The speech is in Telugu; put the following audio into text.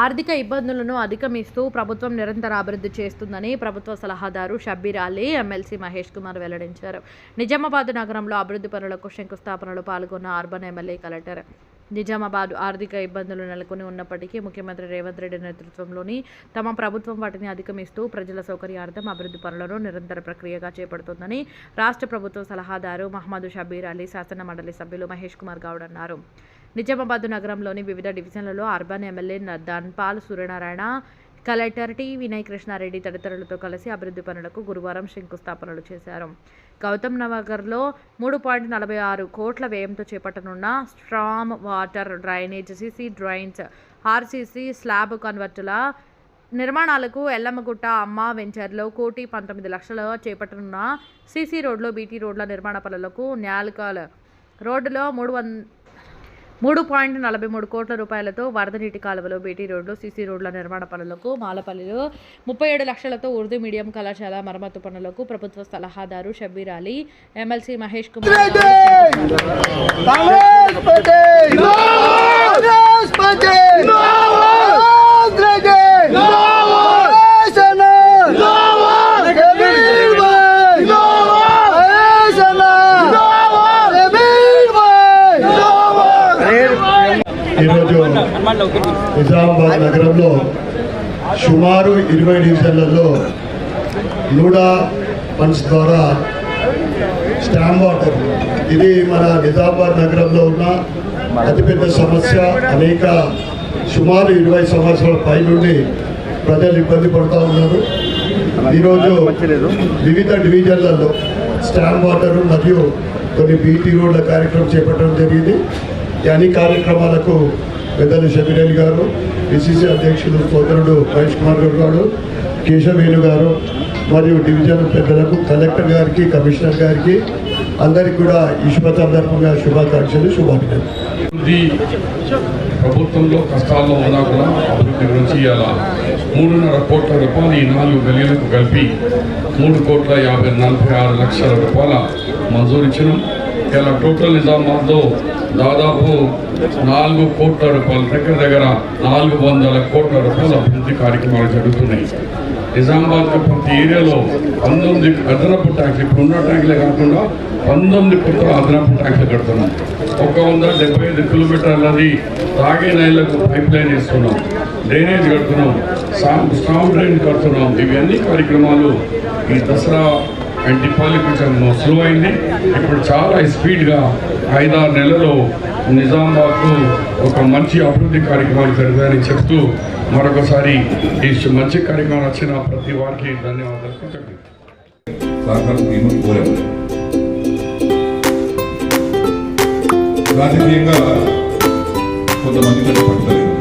ఆర్థిక ఇబ్బందులను అధిగమిస్తూ ప్రభుత్వం నిరంతర అభివృద్ధి చేస్తుందని ప్రభుత్వ సలహాదారు షబ్బీర్ అలీ ఎమ్మెల్సీ మహేష్ కుమార్ వెల్లడించారు. నిజామాబాద్ నగరంలో అభివృద్ధి పనులకు శంకుస్థాపనలో పాల్గొన్న అర్బన్ ఎమ్మెల్యే కలెక్టర్. నిజామాబాద్ ఆర్థిక ఇబ్బందులు నెలకొని ఉన్నప్పటికీ ముఖ్యమంత్రి రేవంత్ రెడ్డి నేతృత్వంలోని తమ ప్రభుత్వం వాటిని అధిగమిస్తూ ప్రజల సౌకర్యార్థం అభివృద్ధి పనులను నిరంతర ప్రక్రియగా చేపడుతోందని రాష్ట్ర ప్రభుత్వ సలహాదారు మహమ్మద్ షబీర్ అలీ శాసన మండలి సభ్యులు మహేష్ కుమార్ గౌడ్ అన్నారు. నిజామాబాద్ నగరంలోని వివిధ డివిజన్లలో urban MLA Dhanpal Suryanarayana collector T Vinay Krishna Reddy తదితరులతో కలిసి అభివృద్ధి పనులకు గురువారం శంకుస్థాపనలు చేశారు. గౌతమ్ నగర్లో మూడు పాయింట్ నలభై ఆరు కోట్ల వ్యయంతో చేపట్టనున్న storm water drainage CC drains RCC slab కన్వర్టుల నిర్మాణాలకు ఎల్లమ్మగుట్ట అమ్మ వెంచర్లో కోటి పంతొమ్మిది లక్షల చేపట్టనున్న సీసీ రోడ్లో బీటీ రోడ్ల నిర్మాణ పనులకు న్యాలకాల్ రోడ్డులో మూడు వంద మూడు పాయింట్ నలభై మూడు కోట్ల రూపాయలతో వరద నీటి కాలువలో బీటీ రోడ్లు సీసీ రోడ్ల నిర్మాణ పనులకు మాలపల్లిలో ముప్పై ఏడు లక్షలతో ఉర్దూ మీడియం కళాశాల మరమ్మతు పనులకు ప్రభుత్వ సలహాదారు షబ్బీర్ అలీ ఎమ్మెల్సీ మహేష్ కుమార్ ఈరోజు నిజామాబాద్ నగరంలో సుమారు ఇరవై డివిజన్లలో లూడా ఫండ్స్ ద్వారా స్టాంప్ వాటర్. ఇది మన నిజామాబాద్ నగరంలో ఉన్న అతిపెద్ద సమస్య. అనేక సుమారు ఇరవై సంవత్సరాల పై నుండి ప్రజలు ఇబ్బంది పడుతూ ఉన్నారు. ఈరోజు వివిధ డివిజన్లలో స్టాంప్ వాటర్ మరియు కొన్ని బీటీ రోడ్ల కార్యక్రమం చేపట్టడం జరిగింది. ఈ అన్ని కార్యక్రమాలకు పెద్దలు షబీరేల్ గారు పిసిసి అధ్యక్షుడు సోదరుడు మహేష్ కుమార్ గారు కేశవేణు గారు మరియు డివిజన్ పెద్దలకు కలెక్టర్ గారికి కమిషనర్ గారికి అందరికీ కూడా ఈశ్వ సందర్భంగా శుభాకాంక్షలు శుభాభినందనలు. ప్రభుత్వంలో కష్టాల్లో ఉన్నా కూడా అభివృద్ధి గురించి ఇలా మూడున్నర కోట్ల రూపాయలు ఈ నాలుగు గలీలకు కలిపి మూడు కోట్ల యాభై నలభై ఆరు లక్షల రూపాయల మంజూరు ఇచ్చినాం. ఇలా టోటల్ నిజామాబాద్లో దాదాపు నాలుగు కోట్ల రూపాయల దగ్గర దగ్గర నాలుగు వందల కోట్ల రూపాయల అభివృద్ధి కార్యక్రమాలు జరుగుతున్నాయి. నిజామాబాద్ ప్రతి ఏరియాలో పంతొమ్మిది అదనపు ట్యాంకులు ఇప్పుడు ఉన్న ట్యాంకులే కాకుండా పంతొమ్మిది కోట్ల అదనపు ట్యాంకులు కడుతున్నాం. ఒక వంద డెబ్బై ఐదు కిలోమీటర్లది తాగే నీళ్ళకు పైప్ లైన్ ఇస్తున్నాం డ్రైనేజ్ కడుతున్నాం స్టామ్ డ్రైన్ కడుతున్నాం. ఇవన్నీ కార్యక్రమాలు ఈ దసరా అండ్ దీపావళి కొంచెం స్లో అయింది. ఇప్పుడు చాలా స్పీడ్గా ఐదారు నెలల్లో నిజామాబాద్కు ఒక మంచి అభివృద్ధి కార్యక్రమాలు జరుగుతాయని చెప్తూ మరొకసారి ఈ మంచి కార్యక్రమం వచ్చిన ప్రతి వారికి ధన్యవాదాలు. కృతజ్ఞతలు. రాజకీయంగా కొంతమంది పట్టుదలేదు